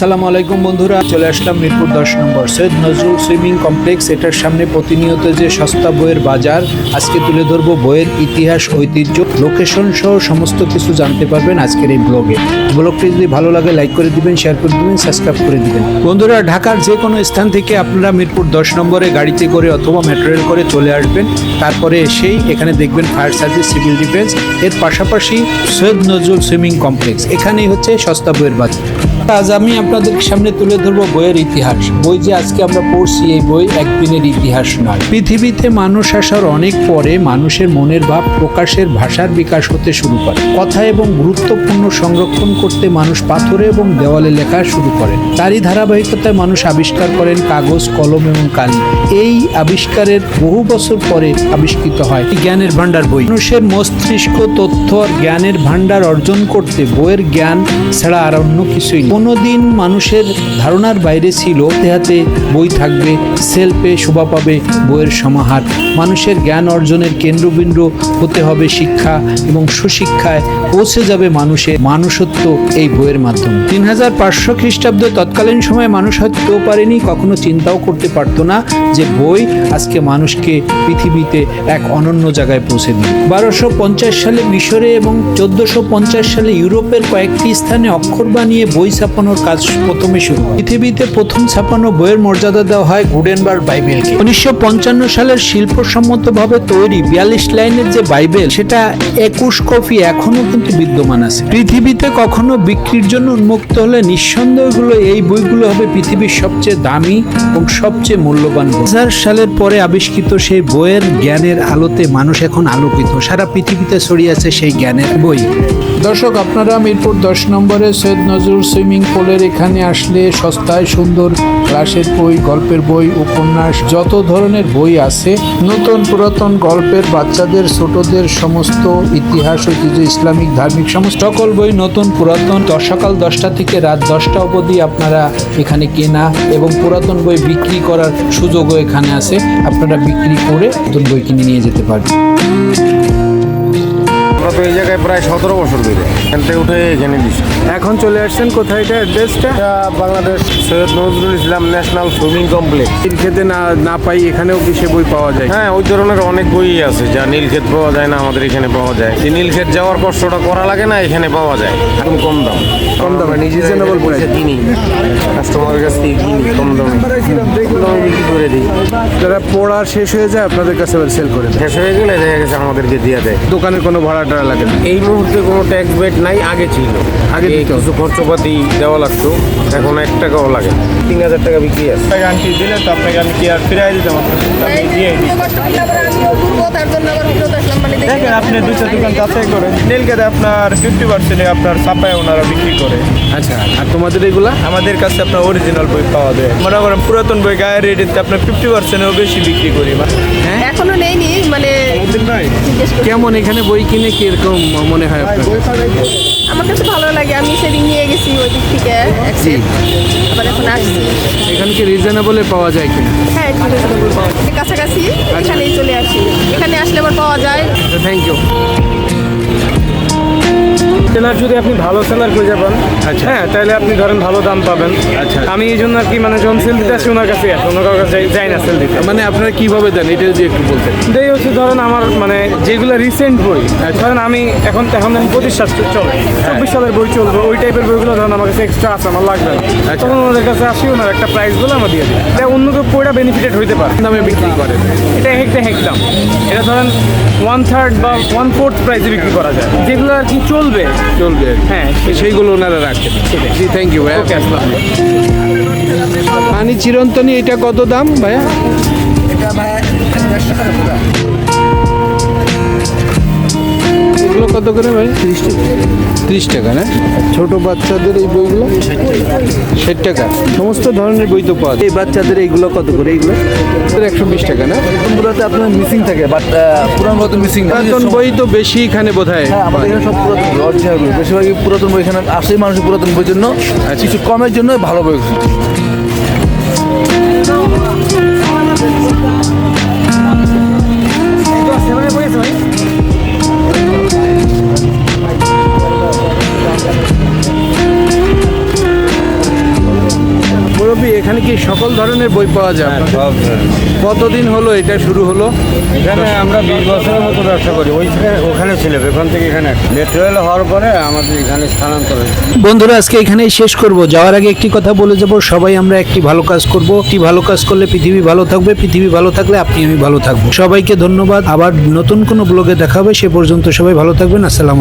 আসসালামু আলাইকুম বন্ধুরা, চলে আসলাম মিরপুর দশ নম্বর সৈয়দ নজরুল সুইমিং কমপ্লেক্স। এটার সামনে প্রতিনিয়ত যে সস্তা বইয়ের বাজার, আজকে তুলে ধরবো বইয়ের ইতিহাস, ঐতিহ্য লোকেশন সহ সমস্ত কিছু জানতে পারবেন আজকের এই ব্লগে ব্লগটি যদি ভালো লাগে লাইক করে দিবেন শেয়ার করে দিবেন সাবস্ক্রাইব করে দিবেন। বন্ধুরা, ঢাকার যে কোনো স্থান থেকে আপনারা মিরপুর দশ নম্বরে গাড়িতে করে অথবা মেট্রো রেল করে চলে আসবেন। তারপরে এসেই এখানে দেখবেন ফায়ার সার্ভিস সিভিল ডিফেন্স এর পাশাপাশি সৈয়দ নজরুল সুইমিং কমপ্লেক্স। এখানেই হচ্ছে সস্তা বইয়ের বাজার। আজ আমি আপনাদের সামনে তুলে ধরবো বইয়ের ইতিহাস। বই যে আজকে আমরা পড়ছি, এই বই একদিনের ইতিহাস নয়। পৃথিবীতে মানুষ আসার অনেক পরে মানুষের মনের ভাব প্রকাশের ভাষার বিকাশ হতে শুরু করে। কথা এবং গুরুত্বপূর্ণ সংরক্ষণ করতে মানুষ পাথরে এবং দেওয়ালে লেখা শুরু করেন তারই ধারাবাহিকতায় মানুষ আবিষ্কার করেন কাগজ, কলম এবং কালি। এই আবিষ্কারের বহু বছর পরে আবিষ্কৃত হয় জ্ঞানের ভান্ডার বই। মানুষের মস্তিষ্ক, তথ্য আর জ্ঞানের ভান্ডার অর্জন করতে বইয়ের জ্ঞান ছাড়া আর অন্য কিছুই কোনোদিন মানুষের ধারণার বাইরে ছিল হাতে হাতে বই থাকবে, সেলফে শোভা পাবে বইয়ের সমাহার। মানুষের জ্ঞান অর্জনের কেন্দ্রবিন্দু হতে হবে শিক্ষা এবং সুশিক্ষায় পৌঁছে যাবে মানুষের মানুষত্ব এই বইয়ের মাধ্যমে। তিন হাজার পাঁচশো খ্রিস্টাব্দে তৎকালীন সময়ে মানুষ হয়তো পারেনি, কখনো চিন্তাও করতে পারতো না যে বই আজকে মানুষকে পৃথিবীতে এক অনন্য জায়গায় পৌঁছে দিবে। বারোশো পঞ্চাশ সালে মিশরে এবং চোদ্দশো পঞ্চাশ সালে ইউরোপের কয়েকটি স্থানে অক্ষর বানিয়ে বই ছাপানোর কাজ প্রথমে শুরু। পৃথিবীতে প্রথম ছাপানো বইয়ের মর্যাদা দেওয়া হয় গুডেনবার্গ বাইবেলকে। উনিশশো পঞ্চান্ন সালের শিল্পসম্মতভাবে তৈরি বিয়াল্লিশ লাইনের যে বাইবেল, সেটা একুশ কপি এখনও কিন্তু বিদ্যমান আছে। পৃথিবীতে কখনো বিক্রির জন্য উন্মুক্ত হলে নিঃসন্দেহ এগুলো এই বইগুলো হবে পৃথিবীর সবচেয়ে দামি এবং সবচেয়ে মূল্যবান। হাজার সালের পরে আবিষ্কৃত সেই বইয়ের জ্ঞানের আলোতে মানুষ এখন আলোকিত। সারা পৃথিবীতে ছড়িয়ে আছে সেই জ্ঞানের বই। দর্শক, আপনারা মিরপুর দশ নম্বরে সৈয়দ নজরুল সুইমিং পুলের এখানে আসলে সস্তায় সুন্দর ক্লাসের বই, গল্পের বই, উপন্যাস, যত ধরনের বই আছে, নতুন পুরাতন গল্পের বাচ্চাদের, ছোটদের সমস্ত ইতিহাস, ঐতিহ্য, ইসলামিক, ধার্মিক সমস্ত সকল বই নতুন, পুরাতন সকাল দশটা থেকে রাত দশটা অবধি আপনারা এখানে কেনা এবং পুরাতন বই বিক্রি করার সুযোগও এখানে আছে। আপনারা বিক্রি করে নতুন বই কিনে নিয়ে যেতে পারবেন। আমরা তো এই জায়গায় প্রায় সতেরো বছর ধরে। এখান থেকে উঠে এখানে দিচ্ছি এখন চলে আসছেন কোথায়? এটা অ্যাড্রেসটা এটা Bangladesh Syed Nazrul Islam national swimming complex. নীলক্ষেতে না না পাই এখানেও কি সে বই পাওয়া যায়? হ্যাঁ ওই ধরনের অনেক বই আছে যা নীলক্ষেত পাওয়া যায় না আমাদের এখানে পাওয়া যায়। নীলক্ষেত যাওয়ার কষ্টটা করা লাগে না এখানে পাওয়া যায়। একদম কম দাম। কম দামে, reasonable price। কিনি কাস্টমারের কাছ থেকে কিনি কম দামে। দামে বিক্রি করে দিই। যারা পড়া শেষ হয়ে যায় আপনাদের কাছে সেল করে শেষ হয়ে গেলে দেখা গেছে আমাদেরকে দিয়ে দেয়। দোকানের কোনো ভাড়া টাড়া লাগে না। এই মুহূর্তে কোনো ট্যাক্স বেট নাই আগে ছিল। আগে। কিছু খরচপাতি দেওয়া লাগতো এখন এক টাকাও লাগে তিন হাজার টাকা বিক্রি আছে। গানটি দিলে তো আপনাকে আমি কি আর ফিরাই দিতে পারতাম আমি দিয়ে দেখেন আপনি দুটো দোকান যাচাই করেন। নীলকেতে আপনার ফিফটি পার্সেন্টে আপনার ছাপায় ওনারা বিক্রি করে। আচ্ছা আর তোমাদের এগুলা? আমাদের কাছে আপনার অরিজিনাল বই পাওয়া যায়। মনে করেন পুরাতন বই গায়ের রেটে আপনার ফিফটি পার্সেন্টেও বেশি বিক্রি করি এখনও নেইনি মানে। কেমন এখানে বই কিনে কীরকম মনে হয় আপনার? আমার কাছে ভালো লাগে আমি সেদিন নিয়ে গেছি ওই দিক থেকে আবার এখন আসছি। এখানে কি রিজনেবলে পাওয়া যায় কিনা? হ্যাঁ একটু reasonable পাওয়া যায়। কাছাকাছি এখানেই চলে আসি। এখানে আসলে আবার পাওয়া যায়। থ্যাংক ইউ সেলার যদি আপনি ভালো সেলার খুঁজে পান আচ্ছা। হ্যাঁ তাহলে আপনি ধরেন ভালো দাম পাবেন। আচ্ছা। আমি এই জন্য আর কি মানে যখন সেল দিতে আসি ওনার কাছে অন্য কারোর কাছে যাই- না সেল দিতে। মানে আপনারা কীভাবে দেন? এটা যদি একটু বলতেন। এই হচ্ছে ধরেন আমার মানে যেগুলো রিসেন্ট বই ধরেন আমি এখন এখন আমি পঁচিশ সাল চলে চব্বিশ সালের বই চলবে ওই টাইপের বইগুলো ধরেন আমার কাছে এক্সট্রা আছে আমার লাগবে না। আচ্ছা। তখন ওনাদের কাছে আসি ওনার একটা প্রাইস বলে আমার দিয়ে দিই। এটা অন্য কেউ বইটা বেনিফিটেড হইতে পারে। দামে বিক্রি করে। এটা হেকটা হেকদাম এটা ধরেন ওয়ান থার্ড বা ওয়ান ফোর্থ প্রাইসে বিক্রি করা যায়। যেগুলো আর কি চলবে চলবে হ্যাঁ সেইগুলো ওনারা রাখেন। জি থ্যাংক ইউ ভাইয়া। পানি চিরন্তনী এটা কত দাম ভাইয়া? এগুলো কত করে ভাই? ত্রিশ টাকা ত্রিশ টাকা না? ছোট বাচ্চাদের এই বইগুলো? ষাট টাকা। সমস্ত ধরনের বই তো পাওয়া যায়। এই বাচ্চাদের এইগুলো কত করে এইগুলো? একশো বিশ টাকা না? পুরাতে আপনার মিসিং থাকে বাট পুরান মতো মিসিং পুরাতন বই তো বেশি এখানে বোধ হয় হ্যাঁ আমাদের এখানে সব পুরাতন বই। অরিজিনাল বেশিরভাগই পুরাতন বই এখানে আসেই মানুষের পুরাতন বইয়ের জন্য কিছু কমের জন্য ভালো বই। এখানে ধরনের বই পাওয়া যায় সব কতদিন হলো এটা শুরু হলো? এখানে আমরা বিশ বছরের মতো ব্যবসা করি। ওই ওখানে ছিল ওখান থেকে এখানে মেট্রো রেল হওয়ার পরে আমাদের এখানে স্থানান্তর বন্ধুরা আজকে এখানেই শেষ করব। যাওয়ার আগে একটি কথা বলে যাব। সবাই আমরা একটি ভালো কাজ করব। একটি ভালো কাজ করলে পৃথিবী ভালো থাকবে। পৃথিবী ভালো থাকলে আপনি আমি ভালো থাকব। সবাইকে ধন্যবাদ। আবার নতুন কোনো ব্লগে দেখা হবে। সে পর্যন্ত সবাই ভালো থাকবেন। আসসালাম